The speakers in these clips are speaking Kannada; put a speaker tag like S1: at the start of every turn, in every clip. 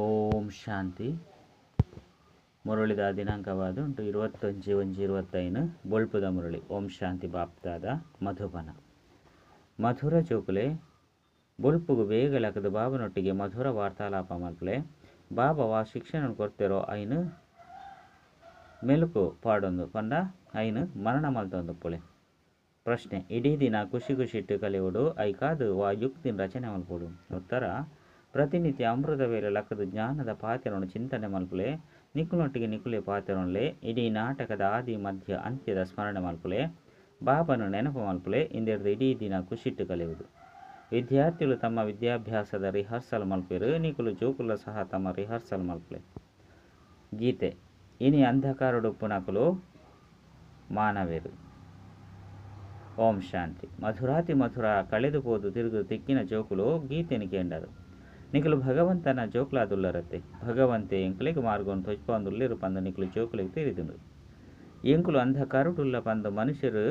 S1: ಓಂ ಶಾಂತಿ. ಮುರಳಿದ ದಿನಾಂಕವಾದ ಉಂಟು ಇರುವತ್ತೊಂಜಿ ಒಂಜಿ ಇರುವತ್ತೈನು ಬೊಳ್ಪುದ ಮುರಳಿ. ಓಂ ಶಾಂತಿ ಬಾಪ್ತಾದ ಮಧುಬನ. ಮಧುರ ಚೋಕುಲೆ ಬೊಳ್ಪುಗು ಬೇಗ ಲಕದ ಬಾಬನೊಟ್ಟಿಗೆ ಮಧುರ ವಾರ್ತಾಲಾಪ ಮಲ್ಪಲೆ ಬಾಬವ ಶಿಕ್ಷಣ ಕೊಡ್ತಿರೋ ಐನು ಮೆಲುಕು ಪಾಡೊಂದು ಪಂಡ ಐನು ಮರಣ ಮಲ್ತೊಂದು ಪುಳೆ. ಪ್ರಶ್ನೆ, ಇಡೀ ದಿನ ಖುಷಿ ಖುಷಿ ಇಟ್ಟು ಕಲಿಯೋಡು ಐಕಾದು ವಾ ಯುಕ್ತಿನ ರಚನೆ ಮಲ್ಪೋಡು ಉತ್ತರ ಪ್ರತಿನಿತ್ಯ ಅಮೃತ ವೇಳೆ ಲಕ್ಕದ ಜ್ಞಾನದ ಪಾತ್ರವನ್ನು ಚಿಂತನೆ ಮಲ್ಪುಲೆ. ನಿಕ್ಕುನೊಟ್ಟಿಗೆ ನಿಕ್ಕುಲೆ ಪಾತ್ರನೊಳ್ಳೆ ಇಡೀ ನಾಟಕದ ಆದಿ, ಮಧ್ಯ, ಅಂತ್ಯದ ಸ್ಮರಣೆ ಮಲ್ಪುಲೆ. ಬಾಬನು ನೆನಪು ಮಲ್ಪುಲೆ. ಇಂದಿರ್ದು ಇಡೀ ದಿನ ಖುಷಿಟ್ಟು ಕಲಿಯುವುದು ವಿದ್ಯಾರ್ಥಿಗಳು ತಮ್ಮ ವಿದ್ಯಾಭ್ಯಾಸದ ರಿಹರ್ಸಲ್ ಮಲ್ಪಿರು ನಿಕುಲು ಜೋಕುಲ ಸಹ ತಮ್ಮ ರಿಹರ್ಸಲ್ ಮಲ್ಪುಲೆ. ಗೀತೆ. ಇನಿ ಅಂಧಕಾರಡು ಪುನಕಲು ಮಾನವೇರು. ಓಂ ಶಾಂತಿ. ಮಧುರಾತಿ ಮಧುರ ಕಳೆದುപോದು ತಿರುಗು ತಿಕ್ಕಿನ ಜೋಕುಲು ಗೀತೆನಿ ನಿಕಲು ಭಗವಂತನ ಜೋಕುಲಾದುಲ್ಲರತ್ತೆ ಭಗವಂತೆ ಎಂಕುಲಿಗೆ ಮಾರ್ಗವನ್ನು ತೊಚ್ಪೊಂದುಲ್ಲಿರು ಪಂದು ನಿಕಲು ಜೋಕುಲಿಗೆ ತಿರಿದುಂಡು ಎಂಕುಲು ಅಂಧಕಾರುಡುಲ್ಲ ಪಂದು ಮನುಷ್ಯರು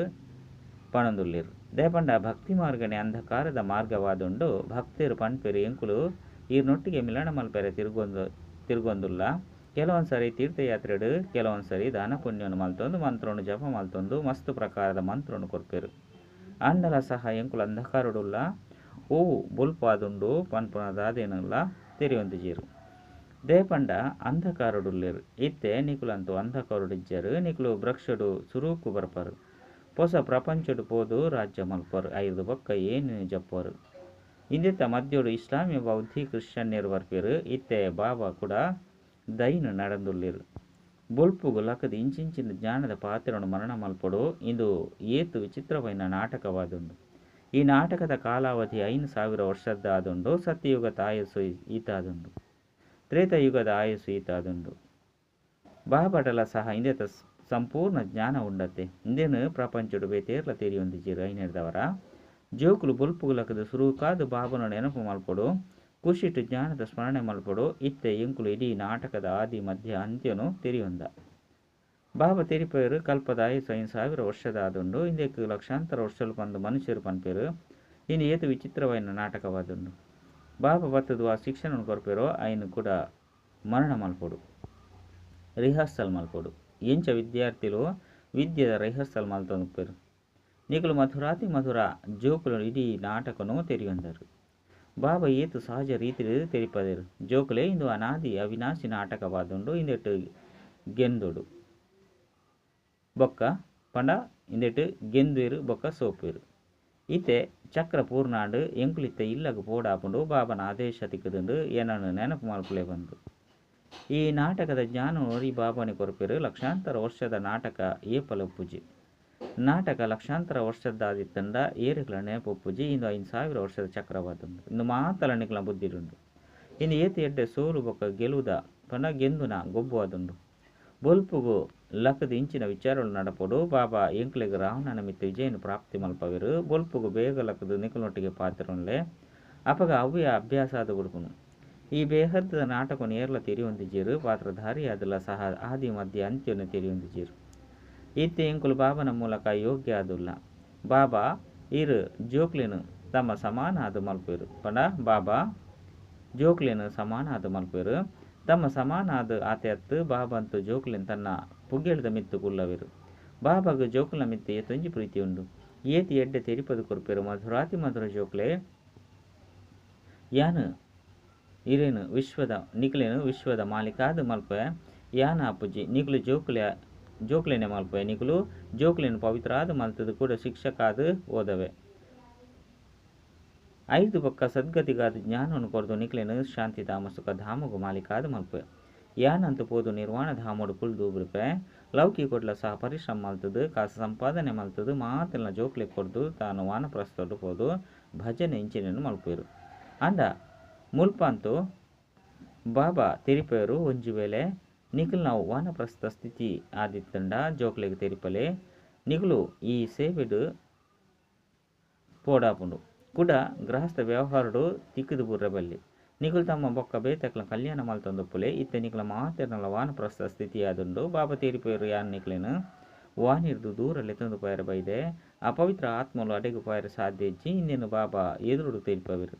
S1: ಪಣೊಂದುಲ್ಲಿರು. ದೇಪಂಡ ಭಕ್ತಿ ಮಾರ್ಗನೆ ಅಂಧಕಾರದ ಮಾರ್ಗವಾದುಂಡು ಭಕ್ತಿರು ಪಣ್ಪೆರು ಎಂಕುಲು ಈರ್ನೊಟ್ಟಿಗೆ ಮಿಲನ ಮಲ್ಪೆರೆ ತಿರುಗೊಂದು ತಿರುಗೊಂದುಲ್ಲ. ಕೆಲವೊಂದು ಸಾರಿ ತೀರ್ಥಯಾತ್ರೆಡು ಕೆಲವೊಂದು ಸಾರಿ ದಾನ ಪುಣ್ಯವನ್ನು ಮಲ್ತೊಂದು ಮಂತ್ರವನ್ನು ಜಪ ಮಲ್ತೊಂದು, ಮಸ್ತ್ ಪ್ರಕಾರದ ಮಂತ್ರವನ್ನು ಕೊರ್ಪೆರು. ಅಂಡಲ ಸಹ ಎಂಕುಲು ಅಂಧಕಾರುಡುಲ್ಲ ಓ ಬುಲ್ಪಾದುಂಡು ಪನ್ಪುನದಾದೇನಲ್ಲ ತೆರಿಯೊಂದಿಜೀರು. ದೇಪಂಡ ಅಂಧಕಾರುಡುಲ್ಲೇರು. ಇತ್ತೆ ನಿಕುಲಂತು ಅಂಧಕಾರುಡಿಜ್ಜರು, ನಿಕುಲು ಬ್ರಕ್ಷಡು ಸುರೂಕು ಬರ್ಪರು. ಹೊಸ ಪ್ರಪಂಚಡು ಪೋದು ರಾಜ್ಯ ಮಲ್ಪರು, ಐದು ಬೊಕ್ಕ ಏನು ಜಪ್ಪರು. ಇಂದಿತ್ತ ಮಧ್ಯೋಡು ಇಸ್ಲಾಮಿ ಬೌದ್ಧಿ ಕ್ರಿಶ್ಚಿಯನ್ಯರು ಬರ್ಪಿರು, ಇತ್ತೆ ಬಾಬಾ ಕೂಡ ದೈನು ನಡೆದುಲ್ಲಿರು. ಬೊಲ್ಪುಗು ಲಕದ ಇಂಚಿಂಚಿನ ಜ್ಞಾನದ ಪಾತ್ರವನ್ನು ಮರಣ ಮಲ್ಪಡು, ಇಂದು ಏತು ವಿಚಿತ್ರವೈನ ನಾಟಕವಾದುಂಡು. ಈ ನಾಟಕದ ಕಾಲಾವಧಿ ಐನು ಸಾವಿರ ವರ್ಷದ ಆದುಂಡು ಸತ್ಯಯುಗದ ಆಯಸ್ಸು ಈತಾದುಂಡು. ತ್ರೇತಯುಗದ ಆಯಸ್ಸು ಈತಾದುಂಡು. ಬಾಬಟಲ ಸಹ ಇಂದೆತ ಸಂಪೂರ್ಣ ಜ್ಞಾನ ಉಂಡತೆ ಇಂದೇನು ಪ್ರಪಂಚಡು ಬೇತೇರ್ಲ ತೆರಿಯೊಂದಿಜಿರು ಐನೆಡ್ದವರ ಜೋಕುಲು ಬುಲ್ಪುಗುಲಕದ ಸುರುಕಾದು ಬಾಬನ ನೆನಪು ಮಲ್ಪಡು ಖುಷಿಟ್ಟು ಜ್ಞಾನದ ಸ್ಮರಣೆ ಮಲ್ಪಡು, ಇತ್ತೆ ಎಂಕುಲು ಇಡೀ ನಾಟಕದ ಆದಿ ಮಧ್ಯ ಅಂತ್ಯನು ತೆರಿಯೊಂದ. ತೆರಿಪೇರು ಕಲ್ಪದ ಆಯಸ್ಸು ಐದು ಸಾವಿರ ವರ್ಷದ ಆದುಂಡು ಇಂದಕ್ಕೆ ಲಕ್ಷಾಂತರ ವರ್ಷಲು ಬಂದು ಮನುಷ್ಯರು ಪನ್ಪೇರು ಇನ್ನು ಏತು ವಿಚಿತ್ರವೈನ ನಾಟಕವಾದುಂಡು. ಬಾಬಾ ಬತ್ತದು ಆ ಶಿಕ್ಷಣ ಕೊರಪೇರೋ ಆಯ್ನ ಕೂಡ ಮರಣ ಮಲ್ಪೋಡು, ರಿಹರ್ಸಲ್ ಮಲ್ಪೋಡು. ಎಂಚ ವಿದ್ಯಾರ್ಥಿಗಳು ವಿದ್ಯೆದ ರಿಹರ್ಸಲ್ ಮಲ್ತೊಂದುಪೇರು. ನಿಕುಲು ಮಧುರಾತಿ ಮಧುರ ಜೋಕುಲು ಇಡೀ ನಾಟಕನು ತೆರಿಯೊಂದರು. ಬಾಬಾ ಏತು ಸಹಜ ರೀತಿಲಿ ತೆರಿಪದೇರು. ಜೋಕುಲೆ ಇಂದು ಅನಾದಿ ಅವಿನಾಶಿ ನಾಟಕವಾದುಂಡು ಇಂದೆಟ್ಟು ಗೆಂದೊಡು. ಬೊಕ್ಕ ಪಂಡ ಇಂದೆಟ್ ಗೆಂದುವೆರು, ಬೊಕ್ಕ ಸೋಪೇರು ಇತ್ತೆ ಚಕ್ರ ಪೂರ್ಣಾಂಡು ಎಂಕುಲಿತ್ತ ಇಲ್ಲಗ ಪೋಡಾಪುಂಡು ಬಾಬನ ಆದೇಶ ತಿಕ್ಕದುಂಡು ಏನನ್ನು ನೆನಪು ಮಲ್ಪುಲೆ ಬಂದು. ಈ ನಾಟಕದ ಜ್ಞಾನ ನೋಡಿ ಬಾಬನಿ ಕೊರಪೆರು ಲಕ್ಷಾಂತರ ವರ್ಷದ ನಾಟಕ ಏಪಲ ಪೂಜೆ ನಾಟಕ ಲಕ್ಷಾಂತರ ವರ್ಷದಾದಿತ್ತಂಡ ಏರುಗಳ ನೆನಪೊಪ್ಪುಜಿ ಇಂದು ಐದು ಸಾವಿರ ವರ್ಷದ ಚಕ್ರವಾದಂದು ಇಂದು ಮಾತಲ ನಿಕಲ ಬುದ್ಧಿರುಂಡು. ಇನ್ನು ಏತು ಎಡ್ಡೆ ಸೋಲು ಬೊಕ್ಕ ಗೆಲುವುದ ಪಂಡ ಗೆಂದುನ ಗೊಬ್ಬುವಾದುಂಡು. ಬೊಲ್ಪುಗು ಇಂಚಿನ ವಿಚಾರಗಳು ನಡಪಡು. ಬಾಬಾ ಎಂಕ್ಲೆಗ್ ರಾವಣನ ಮಿತ್ತ ವಿಜಯನು ಪ್ರಾಪ್ತಿ ಮಲ್ಪವೆರು. ಬೊಲ್ಪುಗು ಬೇಗ ಲಕ್ಕದು ನಿಕಲೊಟ್ಟಿಗೆ ಪಾತ್ರನ್ಲೆ ಅಪಗ ಅವ್ಯ ಅಭ್ಯಾಸ ಆದ ಹುಡುಕನು. ಈ ಬೇಹರ್ದ ನಾಟಕ ತೆರಿಯೊಂದಿಜೀರು. ಪಾತ್ರಧಾರಿ ಅದಲ್ಲ ಸಹ ಆದಿ ಮಧ್ಯ ಅಂತ್ಯವನ್ನು ತೆರಿಯೊಂದಿಜೀರು. ಇತ್ತೆ ಎಂಕುಲು ಬಾಬನ ಮೂಲಕ ಯೋಗ್ಯ ಆದುಲ್ಲ. ಬಾಬಾ, ಇರು, ಜೋಕ್ಲಿನು ತಮ್ಮ ಸಮಾನ ಆದ ಮಲ್ಪೇರು ಪಂಡ, ಬಾಬಾ, ಜೋಕ್ಲಿನು ಸಮಾನ ಆದ ಮಲ್ಪೇರು ತಮ್ಮ ಸಮಾನ ಆದ ಆತೆಯತ್ತು ಬಾಬಂತು ಜೋಕ್ಲಿನ್ ತನ್ನ ಪುಗ್ಗೆಳ್ದ ಮಿತ್ತು ಕುಲ್ಲವೆರು ಬಾಬಾಗ ಜೋಕುಲ ಮಿತ್ತೆ ತೊಂಜಿ ಪ್ರೀತಿ ಉಂಡು ಏತಿ ಎಡ್ಡೆ ತೆರಿಪದು ಕೊರ್ಪೇರು ಮಧುರಾತಿ ಮಧುರ ಜೋಕ್ಲೆ. ಯಾನು ಇರೇನು ವಿಶ್ವದ, ನಿಕ್ಲೇನು ವಿಶ್ವದ ಮಾಲೀಕಾದ ಮಲ್ಪ. ಯಾನ ಅಪ್ಪುಜಿ ನಿಕ್ಲು ಜೋಕುಲೆ, ಜೋಕ್ಲೆನೆ ಮಲ್ಪ. ನಿಕ್ಲು ಜೋಕ್ಲೆನು ಪವಿತ್ರಾದ ಮಲ್ತದು ಕೂಡ ಶಿಕ್ಷಕಾದ ಓದವೆ. ಐದು ಪಕ್ಕ ಸದ್ಗತಿಗಾದ ಜ್ಞಾನವನ್ನು ಕೊರದು ನಿಕ್ಲೆನು ಶಾಂತಿ ಧಾಮ ಸುಖ ಧಾಮಗು ಮಾಲೀಕಾದ ಮಲ್ಪ. ಯಾನಂತ ಪೋದು ನಿರ್ವಾಣ ಧಾಮಡು ಕುಲ್ ದೂಬ್ರಿಪೆ. ಲೌಕಿ ಕೊಡ್ಲ ಸಹ ಪರಿಶ್ರಮ ಮಲ್ತದು, ಕಾಸು ಸಂಪಾದನೆ ಮಲ್ತದು ಮಾತಿನ ಜೋಕ್ಲಿ ಕೊಡ್ದು, ತಾನು ವಾನಪ್ರಸ್ಥೊಡು ಪೋದು ಭಜನೆ ಇಂಚಿನನ್ನು ಮಲ್ಪೇರು ಅಂದ, ಮುಲ್ಪಂತು ಬಾಬಾ ತಿರಿಪೇರು ಒಂಜಿ ವೇಳೆ, ನಿಖಿಲ್ ನಾವು ವಾನಪ್ರಸ್ಥ ಸ್ಥಿತಿ ಆದಿತ್ತಂಡ ಜೋಕ್ಲಿಗೆ ತೆರಿಪಲೆ, ನಿಖಲು ಈ ಸೇವೆಡು ಪೋಡಾಪುಂಡು. ಕೂಡ ಗೃಹಸ್ಥ ವ್ಯವಹಾರಡು ತಿಕ್ಕಿದು ಬುರ್ರಬಲ್ಲಿ. ಬೇತಕ್ಲ ಕಲ್ಯಾಣ ಮಲ್ತೊಂದುಪ್ಪುಲೆ ಇತ್ತೆ ನಿಖಲ ಮಾತಿರ್ನಲ ವಾನಪ್ರಸ್ಥ ಸ್ಥಿತಿ ಆದುಂಡು ಬಾಬಾ ತೀರಿಪೇರು ಯಾನ್ ನಿಖಲೇನು ವಾನಿರ್ದು ದೂರಲ್ಲಿ ತಂದು ಪಾಯರ ಬೈದೆ ಅಪವಿತ್ರ ಆತ್ಮಲು ಅಡೆಗು ಪಾಯರ ಸಾಧ್ಯ ಇಜ್ಜಿ ಇನ್ನೇನು ಬಾಬಾ ಎದುರುಡು ತೆರಿಪವಿರು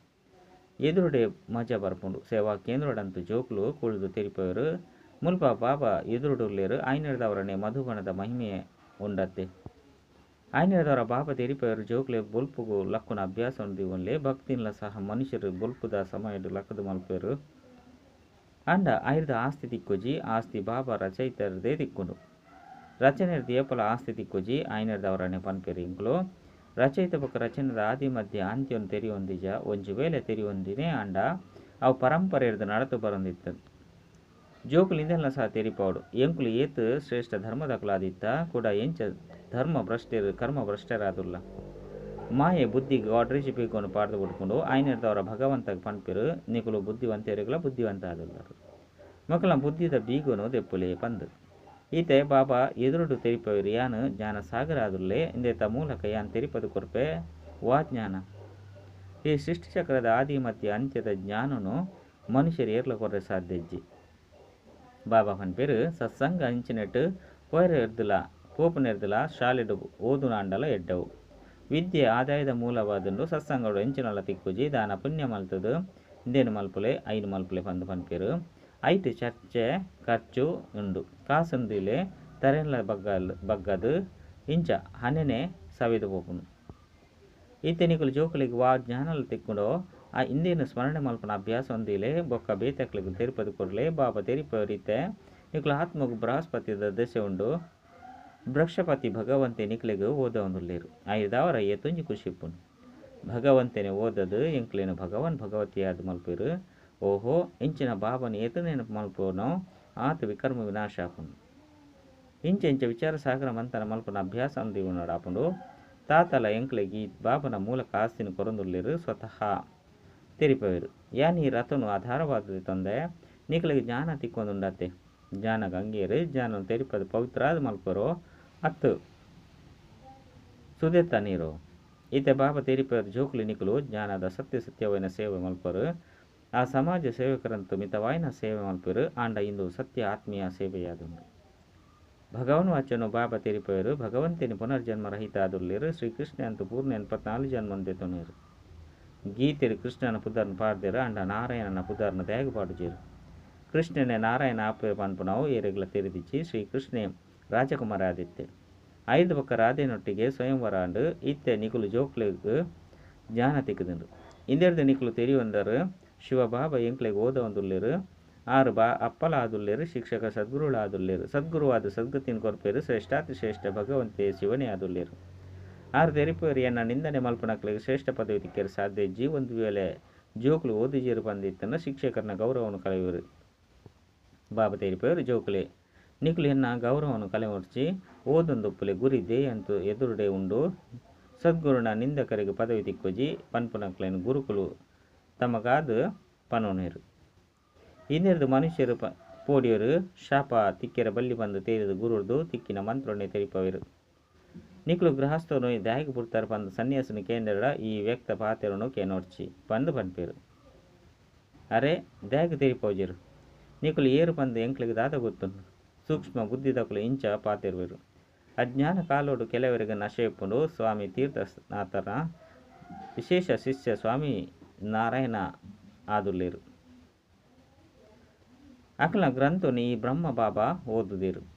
S1: ಎದುರುಡೆ ಮಜ ಬರ್ಪುಂಡು ಸೇವಾ ಕೇಂದ್ರಡಂತು ಜೋಕುಲು ಕುಳಿದು ತೆರಿಪವರು ಮುಲ್ಪ ಬಾಬಾ ಎದುರುಡುಲ್ಲೇರು ಆಯ್ನಡ್ದವರನೆ ಮಧುಬಣದ ಮಹಿಮೆ ಉಂಡತ್ತೆ ಆಯ್ನಡ್ದವರ ಬಾಬಾ ತೆರಿಪವರು ಜೋಕ್ಲೆ ಬೊಲ್ಪುಗು ಲಕ್ಕುನ ಅಭ್ಯಾಸ ಉಂದಿವನ್ಲೆ ಭಕ್ತಿನ್ಲ ಸಹ ಮನುಷ್ಯರು ಬೊಲ್ಪುದ ಸಮಯಡು ಲಕ್ಕದು ಮಲ್ಪೇರು. ಅಂಡ ಐರ್ದ ಆಸ್ತಿ ದಿಕ್ಕುಜಿ, ಆಸ್ತಿ ಬಾಬಾ ರಚಯಿತರದೇ ದಿಕ್ಕುಂಡು. ರಚನೆಯ ಏಪಲ ಆಸ್ತಿ ತಿಕ್ಕೊಜಿ ಆಯ್ನಡ್ದವರನೆ ಪನ್ಪೆರಿ ಇಂಕ್ಲು. ರಚಯಿತ ಬೊಕ ರಚನೆದ ಆದಿ ಮಧ್ಯ ಅಂತ್ಯವನ್ನು ತೆರಿಯೊಂದಿಜ, ಒಂಜಿ ವೇಳೆ ತೆರಿಯೊಂದಿನೇ ಅಂಡ. ಅವು ಪರಂಪರೆ ಹಿಡಿದು ನಡತು ಬರೊಂದಿತ್ತು ಜೋಕುಲು ಇಂದೆಲ್ಲ ಸಹ ತೆರಿಪಾವಡು ಎಂಕುಲು ಏತ್ ಶ್ರೇಷ್ಠ ಧರ್ಮದಕುಲಾದಿತ್ತ ಕೂಡ ಎಂಚ ಧರ್ಮ ಭ್ರಷ್ಟರು, ಕರ್ಮ ಭ್ರಷ್ಟರಾದುಲ್ಲ. ಮಾಯೆ ಬುದ್ಧಿ ಗಾಡ್ರೇಜ್ ಬೇಕೊಂಡು ಪಾಡ್ದು ಬಿಟ್ಕೊಂಡು ಆಯ್ನಿರ್ದವರ ಭಗವಂತ ಪನ್ಪಿರು, ನಿಕುಲು ಬುದ್ಧಿವಂತರಿಗಳ ಬುದ್ಧಿವಂತ ಆದುಲ್ಲರು ಮಕ್ಕಳ ಬುದ್ಧಿದ ಬೀಗುನು ದೆಪ್ಪುಲೆ ಪಂದು. ಈತೆ ಬಾಬಾ ಎದುರುಡು ತೆರಿಪವರು ಯಾನು ಜ್ಞಾನ ಸಾಗರ ಆದುಲ್ಲೇ ಇಂದೇತ ಮೂಲಕ ಯಾನ್ ತೆರಿಪದು ಕೊರ್ಪೆ ವಾ ಜ್ಞಾನ. ಈ ಸೃಷ್ಟಿಚಕ್ರದ ಆದಿ ಮತ್ತು ಅಂತ್ಯದ ಜ್ಞಾನನು ಮನುಷ್ಯರು ಏರ್ಲ ಕೊರ್ರೆ ಸಾಧ್ಯಜ್ಜಿ ಬಾಬಾ ಪೇರು ಸತ್ಸಂಗ ಅಂಚಿನಟ್ಟು ಪೋಯರ ಎರ್ದುಲ ಪೋಪನ ನೆರ್ದುಲ, ಶಾಲೆಡು ಓದು ನಾಂಡಲ ಎಡ್ಡವು. ವಿದ್ಯೆ ಆದಾಯದ ಮೂಲವಾದಂಡು ಸತ್ಸಂಗಡು ಎಂಚಿನಲ್ಲ ತಿಕ್ಕುಜಿ ದಾನ ಪುಣ್ಯ ಮಲ್ತದು. ಇಂದೇನು ಮಲ್ಪುಲೆ? ಐನು ಮಲ್ಪುಲೆ ಬಂದು ಪನ್ಪೇರು ಐಟು ಚರ್ಚೆ, ಖರ್ಚು ಉಂಡು. ಕಾಸುಂದಿಲೆ ತರೆನ್ಲ ಬಗ್ಗಲ್, ಬಗ್ಗದು. ಇಂಚ ಹನೆನೆ ಸವಿದು ಈ ಈತನಿಗಳು ಜೋಕಲಿಗೆ ವಾ ಜ್ಞಾನಲು ತಿಕ್ಕುಂಡೋ ಆ ಹಿಂದಿನ ಸ್ಮರಣೆ ಮಲ್ಪನ ಅಭ್ಯಾಸ ಒಂದಿಲೆ ಬೊಕ್ಕ ಬೇತಕ್ಲಿಗೆ ತಿರುಪತಿ ಬಾಬ ಬಾಬಾ ರೀತೆ ನಿಕ್ಲ ಆತ್ಮಗು ಬೃಹಸ್ಪತಿದ ದಶೆ ಉಂಡು. ಬೃಕ್ಷಪತಿ ಭಗವಂತೆ ನಿಕ್ಲೆಗ್ ಓದ ಐದಾವರ ಐದವರ ಎತ್ತುಂಜಿ ಪುನ್ ಭಗವಂತನೆ ಓದದು ಎಂಕ್ಲೇನು ಭಗವನ್ ಭಗವತಿಯಾದ ಮಲ್ಪಿರು. ಓಹೋ, ಇಂಚಿನ ಬಾಬನ ಏತು ಮಲ್ಪೋನೋ ಆತ ವಿಕರ್ಮ ವಿನಾಶ ಆಪುನು ಇಂಚ ಇಂಚ ವಿಚಾರ ಸಾಗರ ಮಂತನ ಮಲ್ಪನ ಅಭ್ಯಾಸ ಅಂದಿವು ನೋಡಾಪುಂಡು ತಾತಲ ಎಂಕ್ಲೆಗೆ ಬಾಬನ ಮೂಲಕ ಆಸ್ತಿನ ಕೊರಂದುಲ್ಲಿರು ಸ್ವತಃ. ಯಾನ್ ಈ ರಥನು ಆಧಾರವಾದದ್ದು ತಂದೆ. జ్ఞాన ಜ್ಞಾನ ತಿಕ್ಕೊಂದುಂಡತ್ತೆ ಜ್ಞಾನ ಗಂಗೇರಿ, ಜ್ಞಾನ ತೆರಿಪದ ಪವಿತ್ರಾದ ಮಲ್ಪರು. ಅತ್ತು ಸುದೆತ್ತ ನೀರು. ಈತೆ ಬಾಬಾ ತೆರಿಪದ ಜೋಕುಲಿ ನಿಕುಲು ಜ್ಞಾನದ ಸತ್ಯ ಸತ್ಯವೈನ ಸೇವೆ ಮಲ್ಪರು. ಆ ಸಮಾಜ ಸೇವಕರಂತೂ ಮಿತವಾಯಿನ ಸೇವೆ ಮಲ್ಪರು. ಆಂಡ ಇಂದು ಸತ್ಯ ಆತ್ಮೀಯ ಸೇವೆಯಾದುಂಡು ಭಗವನ್ ವಾಚನು ಬಾಬ ತೆರಿಪಯರು ಭಗವಂತನಿ ಪುನರ್ಜನ್ಮ ರಹಿತ ಅದುರ್ಲಿರು ಶ್ರೀಕೃಷ್ಣ ಅಂತೂ ಪೂರ್ಣ ಎಪ್ಪತ್ನಾಲ್ಕು ಜನ್ಮಂದೆ ಕೃಷ್ಣನ ಪುದರ್ನ ಪಾಡ್ದೇರು ಅಂಡ ನಾರಾಯಣನ ಪುದರ್ನ ತ್ಯಾಗಪಾಡುಜೇರು ಕೃಷ್ಣನೆ ನಾರಾಯಣ ಆಪೆ ಪನ್ಪುನವು ಏರೆಗ್ಲ ತೆರೆದಿಚ್ಚಿ ಶ್ರೀ ಕೃಷ್ಣೆ ರಾಜಕುಮಾರ ಆದಿತ್ತೆ ಐದು ಪಕ್ಕ ರಾಧೆನೊಟ್ಟಿಗೆ ಸ್ವಯಂವರ ಅಂಡು ಇತ್ತೆ ನಿಕುಲು ಜೋಕ್ಲೆಗ್ ಜ್ಞಾನ ತಿಕ್ಕದಿಂಡು ಇಂದೆರ್ದು ನಿಕುಲು ತೆರಿಯೊಂದರು ಶಿವ ಬಾಬಾ ಎಂಕ್ಲೆಗ್ ಓದ ಒಂದುಲ್ಲೇರು, ಆರು ಬಾ ಅಪ್ಪಲ ಆದುಲ್ಲೇರು, ಶಿಕ್ಷಕ ಸದ್ಗುರುಳ ಆದುಲ್ಲೇರು ಸದ್ಗುರುವಾದ ಸದ್ಗತಿನ ಕೊರ್ಪೇರು, ಶ್ರೇಷ್ಠಾತಿ ಶ್ರೇಷ್ಠ ಭಗವಂತೆ ಶಿವನೇ ಆದುಲ್ಲೇರು. ಆರು ತೆರಿಪೇರು ಎನ್ನ ನಿಂದನೆ ಮಲ್ಪನಕ್ಲಿಗೆ ಶ್ರೇಷ್ಠ ಪದವಿ ತಿಕ್ಕರು ಸಾಧ್ಯ. ಜೀ ಒಂದು ವೇಳೆ ಜೋಕುಲು ಓದಿಜೀರು ಬಂದಿತ್ತನ್ನು ಶಿಕ್ಷಕರನ್ನ ಗೌರವವನ್ನು ಕಳೆಯುವರು. ಬಾಬಾ ತೆರಿಪೇರು ಜೋಕುಲೆ. ನಿಕ್ಲು ಎನ್ನ ಗೌರವವನ್ನು ಕಲೆ ಓದೊಂದು ಓದೊಂದೊಪ್ಪುಲೆ ಗುರಿ ದೇಯಂತು ಎದುರುಡೆ ಉಂಡು. ಸದ್ಗುರುನ ನಿಂದಕರಿಗೆ ಪದವಿ ತಿಕ್ಕೊಜಿ ಪನ್ಪುನಕ್ಲೇನು ಗುರುಕುಲು, ತಮಗಾದ ಪನೋನೇರು. ಇನ್ನೆರಡು ಮನುಷ್ಯರು ಪ, ಪೋಡಿಯರು, ಶಾಪ ತಿಕ್ಕೆರ ಬಲ್ಲಿ ಬಂದು ತೇರಿದ ಗುರುರ್ದು ತಿಕ್ಕಿನ ಮಂತ್ರೊಣ್ಣೆ ತೆರಿಪವರು. ನಿಕ್ಲು ಗೃಹಸ್ಥನು ದಾಯಿಗೆ ಪುಡ್ತಾರೆ ಪಂದ ಸನ್ಯಾಸನ ಕೇಂದ್ರ ಈ ವ್ಯಕ್ತ ಪಾತೆರನು ಕೇನೋಡ್ಚಿ ಪಂದು ಪನ್ಪೇರು ಅರೆ ದಾಯಿಗೆ ತೆರಿಪೋಜಿರು ನಿಕುಲು ಏರು ಪಂದು ಎಂಕ್ಲಿಗೆ ದಾದ ಗೊತ್ತುಂಡು ಸೂಕ್ಷ್ಮ ಬುದ್ಧಿದಕುಲು ಇಂಚ ಪಾತಿರುವರು. ಅಜ್ಞಾನ ಕಾಲೋಡು ಕೆಲವರಿಗೆ ನಶೆಪ್ಪುಂಡು ಸ್ವಾಮಿ ತೀರ್ಥನಾಥನ ವಿಶೇಷ ಶಿಷ್ಯ ಸ್ವಾಮಿ ನಾರಾಯಣ ಆದುಲ್ಲೇರು. ಅಕಲ ಗ್ರಂಥನು ಈ ಬ್ರಹ್ಮ ಬಾಬಾ ಓದುದಿರು.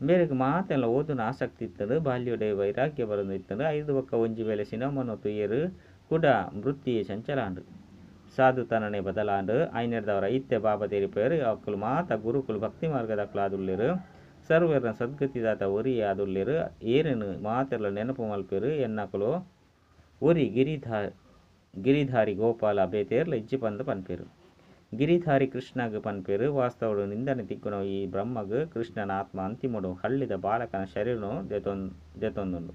S1: ಬೇರೆಗೆ ಮಾತೆಲ್ಲ ಓದಿನ ಆಸಕ್ತಿ ಇತ್ತದು ಬಾಲ್ಯೋಡೆ ವೈರಾಗ್ಯ ಬರೋದು ಇತ್ತದು ಐದು ಒಕ್ಕ ಒಂಜಿ ವೇಳೆ ಸಿನಮನು ತುಯ್ಯರು ಕೂಡ ವೃತ್ತಿ ಚಂಚಲಾಂಡು. ಸಾಧು ತನನೆ ಬದಲಾಂಡು. ಐನೆಡ್ದವರ ಇತ್ತೆ ಬಾಬಾ ತೇರಿಪೇರು ಅವಕ್ಕಲು ಮಾತ ಗುರುಕುಲು ಭಕ್ತಿ ಮಾರ್ಗದ ಅಕ್ಕಲಾದುಲ್ಲೇರು ಸರ್ವರ ಸದ್ಗತಿದಾತ ಒರಿ ಆದುಳ್ಳಿರು ಏರೇನು ಮಾತೆಲ್ಲ ನೆನಪು ಮಲ್ಪೇರು. ಎನ್ನಕಲು ಒರಿ ಗಿರಿಧಾ ಗಿರಿಧಾರಿ ಗೋಪಾಲ ಬೇತೇರ್ಲ ಇಜ್ಜಿ ಪಂದು ಪನ್ಪೇರು. ಗಿರಿಧಾರಿ ಕೃಷ್ಣಗ್ ಪನ್ಪೇರು ವಾಸ್ತವಡು ನಿಂದನೆ ತಿಕ್ಕುನ ಈ ಬ್ರಹ್ಮಗ್ ಕೃಷ್ಣನ ಆತ್ಮ ಅಂತಿಮಡು. ಹಳ್ಳಿದ ಬಾಲಕನ ಶರೀರನು ಜತೊಂದು ದೆತೊಂದುಂಡು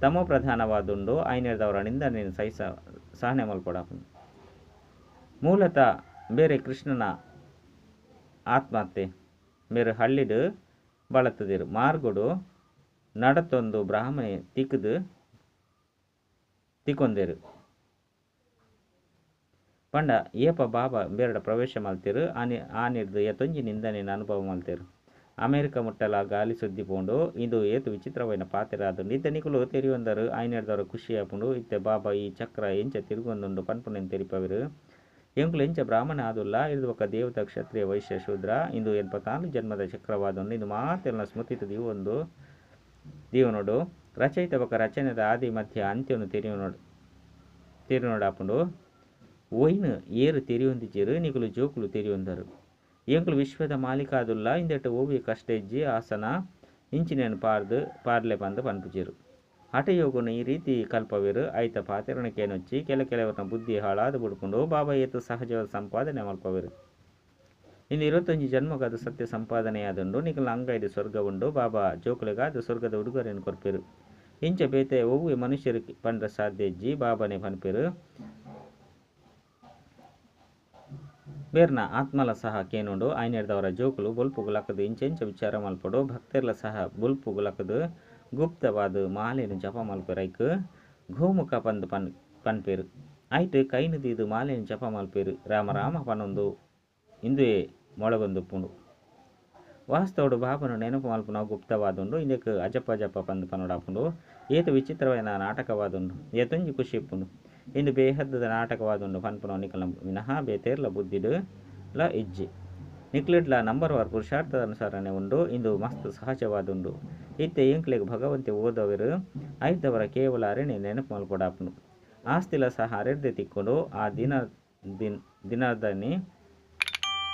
S1: ತಮೋ ಪ್ರಧಾನವಾದುಂಡು. ಐನೆರ್ದವರ ನಿಂದನೆ ಸಹಿಸ, ಸಹನೆ ಮಲ್ಪಡಪುಂಡು ಮೂಲತಃ ಬೇರೆ ಕೃಷ್ಣನ ಆತ್ಮಹತ್ಯೆ. ಬೇರೆ ಹಳ್ಳಿಡು ಬಳತದಿರು. ಮಾರ್ಗುಡು ನಡತೊಂದು ಬ್ರಾಹ್ಮಣೆ ತಿಕ್ಕದು ತಿಕ್ಕೊಂದೇರು ಪಂಡ, ಏಪ ಬಾಬಾ, ಬೇರಡ ಪ್ರವೇಶ ಮಲ್ತಿರು, ಆನಿ, ಆನಿರ್ದು ಏತೊಂಜಿ ನಿಂದನೆನ ಅನುಭವ ಮಲ್ತಿರು. ಅಮೆರಿಕ ಮುಟ್ಟಲ ಗಾಲಿ ಸುದ್ದಿ ಪೋಂಡು, ಇದು ಏತು ವಿಚಿತ್ರವೈನ ಪಾತ್ರ ಅದು ನಿದ್ದನಿಕುಲು ತೆರಿಯೊಂದರು, ಆಯ್ನೆಡ್ದವರು ಖುಷಿ ಆಪುಂಡು, ಇತ್ತೆ ಬಾಬಾ ಈ ಚಕ್ರ ಎಂಚ ತಿರುಗೊಂದುಂಡು ಪನ್ಪುನೆನ್ ತೆರಿಪವಿರು. ಎಂಕುಲು ಎಂಚ ಬ್ರಾಹ್ಮಣ ಆದುಲ್ಲ ಇದು ಒಕ್ಕ ದೇವತ ಕ್ಷತ್ರಿಯ ವೈಶ್ಯ ಶೂದ್ರ, ಇಂದು ಎನ್ಪ ತಾನು ಜನ್ಮದ ಚಕ್ರವಾದೊಂದು, ಇದು ಮಾತೆಲ್ಲ ಸ್ಮೃತಿತ ದೀವೊಂದು ದೀವನೋಡು. ರಚಯಿತ ಬೊಕ ರಚನೆದ ಆದಿ ಮಧ್ಯ ಅಂತ್ಯವನ್ನು ತಿರಿಯೋನೋಡು ತಿರಿನೋಡಾಪುಂಡು ಒಯ್ನು ಏರು ತೆರಿಯೊಂದಿಜ್ಜಿರು ನಿಕುಲು ಜೋಕುಲು ತೆರಿಯೊಂದರು ಎಂಕುಲು ವಿಶ್ವದ ಮಾಲಿಕಾದುಲ್ಲ ಇಂದೆಟ್ಟು ಓವಿ ಕಷ್ಟೆಜ್ಜಿ ಆಸನ, ಇಂಚಿನೇನು ಪಾರ್ದು, ಪಾರ್ಲೆ ಬಂದು ಪನ್ಪುಜಿರು ಯೋಗನ ಈ ರೀತಿ ಕಲ್ಪವಿರು ಐತ ಪಾತಿರಣಕ್ಕೇನೊಚ್ಚಿ ಕೆಲ ಕೆಲವರನ್ನ ಬುದ್ಧಿ ಹಾಳಾದ ಬಿಡ್ಕೊಂಡು ಬಾಬಾ ಏತ ಸಹಜವಾದ ಸಂಪಾದನೆ ಮಲ್ಪವಿರು. ಇನ್ನು ಇರುವತ್ತೊಂದು ಜನ್ಮಗಾದ ಸತ್ಯ ಸಂಪಾದನೆಯಾದುಂಡು, ನಿಕಲ ಅಂಗೈದು ಸ್ವರ್ಗ ಉಂಡು ಬಾಬಾ ಜೋಕುಲಿಗಾದ ಸ್ವರ್ಗದ ಉಡುಗೊರೆಯನ್ನು ಕೊರ್ಪಿರು. ಇಂಚ ಬೇತೆ ಒವ್ವೆ ಮನುಷ್ಯರು ಪಂಡ್ರ ಸಾಧ್ಯ ಇಜ್ಜಿ ಬಾಬಾನೆ ಪನ್ಪಿರು ಬೇರ್ನ ಆತ್ಮಲ ಸಹ ಕೇನುಂಡು ಆಯ್ನೆಡ್ದವರ ಜೋಕುಲು ಬುಲ್ಪುಗುಲಕದು ಇಂಚೆಂಚ ವಿಚಾರ ಮಲ್ಪಡು ಭಕ್ತರ್ಲ ಸಹ ಬುಲ್ಪುಗುಲಕದು ಗುಪ್ತವಾದ ಮಾಲೆನು ಜಪ ಮಲ್ಪೆರೈಕ್ ಗೋಮುಖ ಪಂದು ಪನ್ ಪನ್ಪೇರು. ಐಟ್ ಕೈನು ದೀದು ಮಾಲೆನು ಜಪ ಮಲ್ಪೇರು. ರಾಮರಾಮ ರಾಮ ಪನೊಂದು ಇಂದುವೆ ಮೊಳಗೊಂದುಪ್ಪುಂಡು ವಾಸ್ತವಡು ಬಾಬನು ನೆನಪು ಮಲ್ಪುನ ಗುಪ್ತವಾದುಂಡು ಇಂದಕ್ಕೆ ಅಜಪ ಜಪ ಪಂದು ಪನೋಡಾಪುಂಡು. ಏತು ವಿಚಿತ್ರమైన ನಾಟಕವಾದುಂಡು. ಏತೊಂಜಿ ಖುಷಿ ಇಪ್ಪುಂಡು ಇಂದು ಬೇಹದ್ದದ ನಾಟಕವಾದುಂಡು ಪನ್ಪುನ ನಿಕಲ ವಿನಃ ಬೇತೇರ್ಲ ಬುದ್ಧಿಡು ಲ ಇಜ್ಜಿ ನಿಕ್ಲಿಡ್ಲ ನಂಬರ್ ವಾರ್ ಪುರುಷಾರ್ಥದ ಅನುಸರಣೆ ಉಂಡು ಇಂದು ಮಸ್ತ್ ಸಹಜವಾದುಂಡು ಇತ್ತೆ ಇಂಕ್ಲಿಗೆ ಭಗವಂತೆ ಓದವರು ಐದವರ ಕೇವಲ ಅರಣಿ ನೆನಪು ಮಲ್ಕೊಡಾಪನು ಆಸ್ತಿಲ ಸಹ ಅರೆದ್ದೆ ತಿಕ್ಕೊಂಡು ಆ ದಿನ ದಿನ ದಿನದನಿ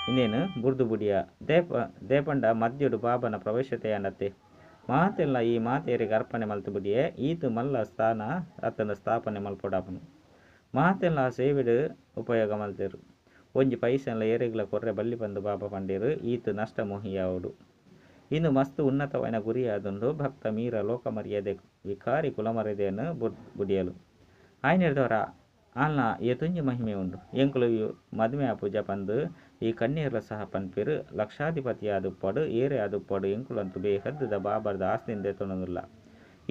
S1: ಇನ್ನೇನು ಬುರ್ದು ಬುಡಿಯ ದೇಪ ದೇಪಂಡ ಮದ್ಯುಡು ಬಾಬನ ಪ್ರವೇಶತೆಯನ್ನತ್ತೆ ಮಾತೆಲ್ಲ ಈ ಮಾತೆಯರಿಗೆ ಅರ್ಪಣೆ ಮಲ್ತು ಬಿಡಿಯೇ ಈತು ಮಲ್ಲ ಸ್ಥಾನ ಆತನ ಸ್ಥಾಪನೆ ಮಲ್ಪೊಡಾಪನು ಮಾತೆಲ್ಲ ಸೇವೆಡು ಉಪಯೋಗ ಮಲ್ತೆರ್ ಒಂಜಿ ಪೈಸೆಲ್ಲ ಏರೆಗ್ಲ ಕೊರ್ರೆ ಬಲ್ಲಿ ಬಂದು ಬಾಬಾ ಪಂಡೇರು, ಈತು ನಷ್ಟ ಮೋಹಿಯಾವುಡು. ಇನ್ನು ಮಸ್ತ್ ಉನ್ನತವಾದ ಗುರಿಯಾದುಂಡು ಭಕ್ತ ಮೀರ ಲೋಕ ಮರ್ಯಾದೆ ವಿಕಾರಿ ಕುಲಮರ್ಯಾದೆಯನ್ನು ಬುಡ್ ಬುಡಿಯಲು. ಆಯ್ನೆಡ್ದವರ ಆಲ್ನ ಏತುಂಜಿ ಮಹಿಮೆ ಉಂಡು. ಎಂಕುಲು ಮದುವೆ ಪೂಜ ಪಂದು ಈ ಕಣ್ಣೀರ್ಲ ಸಹ ಪನ್ಪೇರು ಲಕ್ಷಾಧಿಪತಿ ಆದುಪ್ಪಡು ಏರೆ ಆದುಪ್ಪಡು ಎಂಕುಲಂತೂ ಬೇಹದ್ದದ ಬಾಬರ್ದ ಆಸ್ತಿಯಿಂದ ತೊಣದಿಲ್ಲ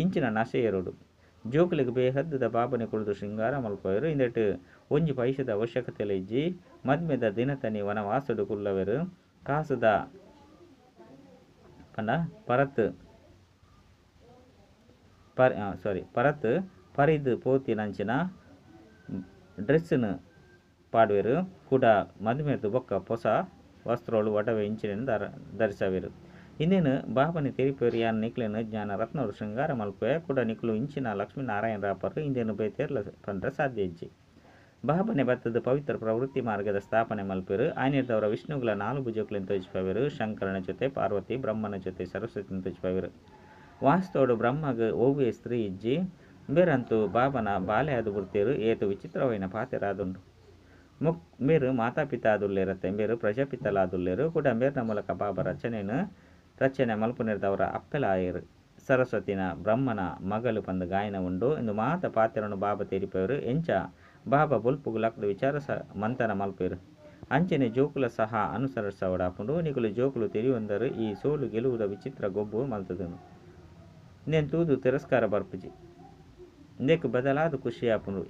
S1: ಇಂಚಿನ ನಶೆ ಜೋಕುಲಿಗೆ ಬೇಹದ್ದದ ಬಾಬನೆ ಕುಳಿದು ಶೃಂಗಾರ ಮಲ್ಪವರು ಇಂದೆಟ್ಟು ಒಂಜಿ ಪೈಸದ ಅವಶ್ಯಕತೆಲ ಇಜ್ಜಿ ಮದ್ಮೆದ ದಿನತನಿ ವನವಾಸಡು ಕುಲ್ಲವೆರು ಕಾಸುದ ಪಂಡ ಪರತ್ ಪರ್ ಸಾರಿ ಪರತ್ ಪರಿದ್ ಪೋತಿ ನಂಚಿನ ಡ್ರೆಸ್ಸನ್ನು ಪಾಡುವೆರು ಕೂಡ ಮದುವೆದು ಬೊಕ್ಕ ಹೊಸ ವಸ್ತ್ರೋಳು ಒಡವೆ ಇಂಚಿನ ಧರ ಧರಿಸವೆರು ಇನ್ನೇನು, ಬಾಬನಿ ತೆರಿಪೇರು ಯಾನ್ ನಿಕ್ಲೆನು ಜ್ಞಾನ ರತ್ನವರು ಶೃಂಗಾರ ಮಲ್ಪೆ, ಕೂಡ ನಿಕ್ಲು ಇಂಚಿನ ಲಕ್ಷ್ಮೀನಾರಾಯಣ ರಾಪರು ಇಂದೇನು ಬೇತೇರ್ಲ ಪಂದ್ರ ಸಾಧ್ಯ ಇಜ್ಜಿ. ಬಾಬನೆ ಬತ್ತದ ಪವಿತ್ರ ಪ್ರವೃತ್ತಿ ಮಾರ್ಗದ ಸ್ಥಾಪನೆ ಮಲ್ಪೆರು ಆಯ್ನೆಡ್ದವರ ವಿಷ್ಣುಗಳ ನಾಲ್ಕು ಭುಜಗಳನ್ನು ತೋಚಿಪವಿರು ಶಂಕರನ ಜೊತೆ ಪಾರ್ವತಿ, ಬ್ರಹ್ಮನ ಜೊತೆ ಸರಸ್ವತಿನ ತೋಚಿಪವಿರು ವಾಸ್ತವಡು ಬ್ರಹ್ಮಗ ಓವಿಯ ಸ್ತ್ರೀ ಇಜ್ಜಿ, ಬೇರಂತೂ ಬಾಬನ ಬಾಲೆ ಅದು ಬುಡ್ತೇರು, ಏತು ವಿಚಿತ್ರವೈನ ಪಾತೆರಾದುಂಡು ಮುಕ್, ಮೇರು ಮಾತಾಪಿತ ಆದುಲ್ಲೇರತ್ತೆ ಮೇರು ಪ್ರಜಾಪಿತಲಾದುಲ್ಲೇರು, ಕೂಡ ಮೇರ್ನ ಮೂಲಕ ಬಾಬ ರಚನೆನು ರಚನೆ ಮಲ್ಪುನಿರ್ದವರ ಅಪ್ಪಲಾಯರ್ ಸರಸ್ವತಿನ, ಬ್ರಹ್ಮನ ಮಗಲು ಪಂದು ಗಾಯನ ಉಂಡು. ಇಂದು ಮಾತ ಪಾತ್ರನು ಬಾಬಾ ತೀರಿಪೆಯರು. ಎಂಚ ಬಾಬಾ ಬುಲ್ಪುಗು ವಿಚಾರ ಸ ಮಂತನ ಮಲ್ಪೆರು. ಅಂಚನೆ ಜೋಕುಲ ಸಹ ಅನುಸರಿಸವಡಾಪುಂಡು ನಿಗುಲು ಜೋಕುಲು ತಿರಿಯೊಂದರು. ಈ ಸೋಲು ಗೆಲುವುದ ವಿಚಿತ್ರ ಗೊಬ್ಬು ಮಲ್ತದನು. ನೇನು ತೂದು ತಿರಸ್ಕಾರ ಬರ್ಪುಜಿ. ಇಂದೆಕ್ ಬದಲಾದ ಖುಷಿಯಾಪುಂಡು.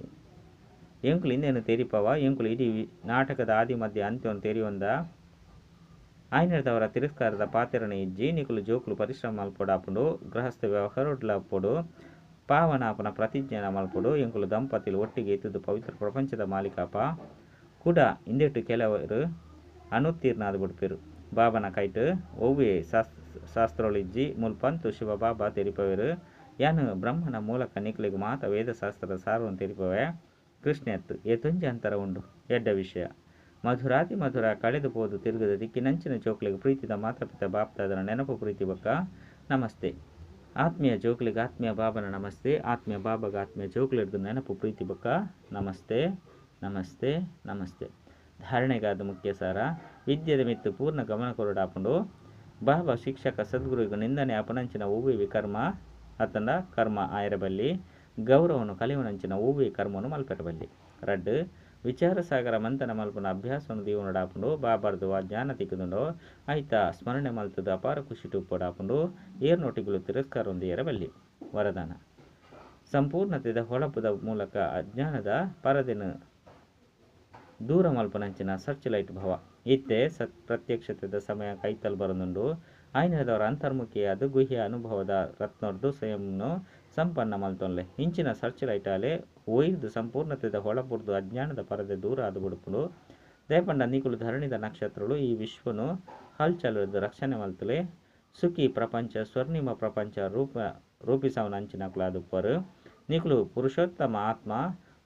S1: ಎಂಕುಲು ಇಂದೇನು ತೆರಿಪವ? ಎಂಕುಲು ಇಡೀ ನಾಟಕದ ಆದಿ ಮಧ್ಯೆ ಅಂತ್ಯವನ್ನು ತೆರಿಯೊಂದ? ಪಾತೆರನೆ ಇಜ್ಜಿ ನಿಕುಲು ಜೋಕುಲು ಪರಿಶ್ರಮ ಮಲ್ಪೊಡಾಪುಂಡು ಗೃಹಸ್ಥ ವ್ಯವಹಾರೊಡ್ಲಾಪುಡು ಪಾವನಾಪನ ಪ್ರತಿಜ್ಞಾನ ಮಲ್ಪುಡು, ಎಂಕುಲು ದಂಪತಿಲು ಒಟ್ಟಿಗೆ ಇತ್ತದು ಪವಿತ್ರ ಪ್ರಪಂಚದ ಮಾಲೀಕಾಪ ಕೂಡ ಇಂದೆಟ್ಟು ಕೆಲವರು ಅನುತ್ತೀರ್ಣಾದ ಬಿಡ್ಪೇರು. ಬಾಬನ ಕೈಟ್, ಒವ್ವೆ ಶಾಸ್, ಶಾಸ್ತ್ರೊಳಿಜ್ಜಿ, ಮುಲ್ಪಂತು ಶಿವ ಬಾಬಾ ತೆರಿಪವೆರು ಯಾನು ಬ್ರಹ್ಮನ ಮೂಲಕ ನಿಕ್ಲಿಗೆ ಮಾತ ವೇದಶಾಸ್ತ್ರದ ಸಾರವನ್ನು ತೆರಿಪವೆ ಕೃಷ್ಣೆತ್ತು ಏತೊಂಜಿ ಅಂತರ ಉಂಡು, ಎಡ್ಡ ವಿಷಯ. ಮಧುರಾತಿ ಮಧುರ ಕಳೆದು ಹೋದು ತಿರುಗದ ದಿಕ್ಕಿನಂಚಿನ ಚೋಕ್ಲಿಗೆ ಪ್ರೀತಿದ ಮಾತಾಪಿತ ಬಾಪ್ತಾದರ ನೆನಪು ಪ್ರೀತಿ ಬಕ್ಕ. ನಮಸ್ತೆ. ಆತ್ಮೀಯ ಜೋಕ್ಲಿಗೆ ಆತ್ಮೀಯ ಬಾಬನ ನಮಸ್ತೆ. ಆತ್ಮೀಯ ಬಾಬಾಗ ಆತ್ಮೀಯ ಜೋಕ್ಲಿಡ್ದು ನೆನಪು ಪ್ರೀತಿ ಬಕ್ಕ. ನಮಸ್ತೆ. ನಮಸ್ತೆ. ನಮಸ್ತೆ. ಧಾರಣೆಗಾದ ಮುಖ್ಯ ಸಾರ ವಿದ್ಯೆದ ಮಿತ್ತು ಪೂರ್ಣ ಗಮನ ಕೊರಡಾಪುಂಡು ಬಾಬಾ ಶಿಕ್ಷಕ ಸದ್ಗುರುವಿಗೆ ನಿಂದನೆ ಅಪನಂಚಿನ ಹೂವಿ ವಿಕರ್ಮ ಅತನ ಕರ್ಮ ಆಯರಬಲ್ಲಿ, ಗೌರವನು ಕಲಿಯುವನಂಚಿನ ಹೂವಿ ಕರ್ಮನು ಮಲ್ಪೆರಬಲ್ಲಿ. ರಡ್ಡು ವಿಚಾರ ಸಾಗರ ಮಂಥನ ಮಲ್ಪನ ಅಭ್ಯಾಸವನ್ನು ದೀವನಡಾಪುಂಡು ಬಾಬಾರ್ದು ಆ ಜ್ಞಾನ ತಿಕ್ಕದುಂಡು. ಐತ ಸ್ಮರಣೆ ಮಲ್ತದ ಅಪಾರ ಖುಷಿ ಟುಪ್ಪಡಾಪುಂಡು ಏರ್ನೊಟ್ಟಿಗಳು ತಿರಸ್ಕಾರೊಂದು ಏರಬಲ್ಲಿ ವರದಾನ. ಸಂಪೂರ್ಣತೆದ ಹೊಳಪದ ಮೂಲಕ ಅಜ್ಞಾನದ ಪರದಿನ ದೂರ ಮಲ್ಪನಂಚಿನ ಸರ್ಚ್ ಲೈಟ್ ಭವ. ಇತ್ತೆ ಸತ್ ಪ್ರತ್ಯಕ್ಷತೆದ ಸಮಯ ಕೈತಲ್ ಬರನುಂಡು ಐನದವರ ಅಂತರ್ಮುಖಿಯಾದ ಗುಹ್ಯ ಅನುಭವದ ರತ್ನೋರ್ದು ಸ್ವಯಂನು ಸಂಪನ್ನ ಮಲ್ತೊನ್ಲೆ. ಇಂಚಿನ ಸರ್ಚ್ ಲೈಟಾಲೆ ಒಯ್ದು ಸಂಪೂರ್ಣತೆದ ಹೊಳಪುರ್ದು ಅಜ್ಞಾನದ ಪರದೆ ದೂರ ಆದು ಬುಡುಪುಡು. ದೇಪಂಡ ನಿಕುಲು ಧರಣಿದ ನಕ್ಷತ್ರಗಳು ಈ ವಿಶ್ವನು ಹಲ್ಚಲದ ರಕ್ಷಣೆ ಮಲ್ತಲೆ. ಸುಖಿ ಪ್ರಪಂಚ, ಸ್ವರ್ಣಿಮ ಪ್ರಪಂಚ ರೂಪ ರೂಪಿಸವನ ಅಂಚಿನಕ್ಲಾದುಪ್ಪರು ನಿಕುಲು ಪುರುಷೋತ್ತಮ ಆತ್ಮ,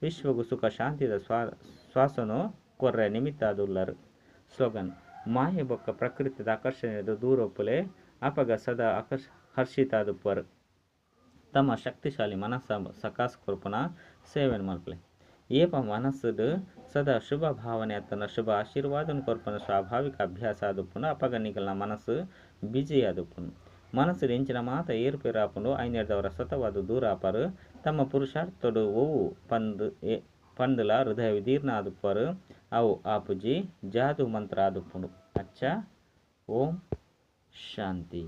S1: ವಿಶ್ವಗು ಸುಖ ಶಾಂತಿದ ಸ್ವಾ, ಶ್ವಾಸನು ಕೊರ್ರೆ ನಿಮಿತ್ತ ಅದುಲ್ಲರು ಸ್ಲೋಗನ್. ಮಾಯೆ ಬೊಕ್ಕ ಪ್ರಕೃತಿದ ಆಕರ್ಷಣೆಯದು ದೂರೊಪ್ಪಲೆ ಅಪಗ ಸದಾ ಆಕರ್ಷ, ಹರ್ಷಿತಾದುಪ್ಪರ್. ತಮ್ಮ ಶಕ್ತಿಶಾಲಿ ಮನಸ್ಸ ಸಕಾಸ್ ಕೊರ್ಪುನ ಸೇವೆನ್ ಮಲ್ಪಲೆ ಏಪ ಮನಸ್ಸುಡು ಸದಾ ಶುಭ ಭಾವನೆ ಅತ್ತನ ಶುಭ ಆಶೀರ್ವಾದನ ಕೊರ್ಪನ ಸ್ವಾಭಾವಿಕ ಅಭ್ಯಾಸ ಆದುಪ್ಪುನ ಅಪಗ ನಿಗಲ್ನ ಮನಸ್ಸು ಬಿಜಿ ಆದುಪ್ಪುನು ಮನಸ್ಸು ಎಂಚಿನ ಮಾತ ಏರುಪೇರು ಆಪುಂಡು ಸತವಾದ ದೂರ ಅಪರು ತಮ್ಮ ಪುರುಷಾರ್ಥಡು ಒವು ಪಂದ್ ಎ, ಪಂದುಲ ಹೃದಯ ವಿದೀರ್ಣ ಆದುಪ್ಪರು ಅವು ಆಪುಜಿ ಜಾದು ಮಂತ್ರ ಆದುಪ್ಪುಂಡು ಅಚ್ಚ ಓಂ ಶಾಂತಿ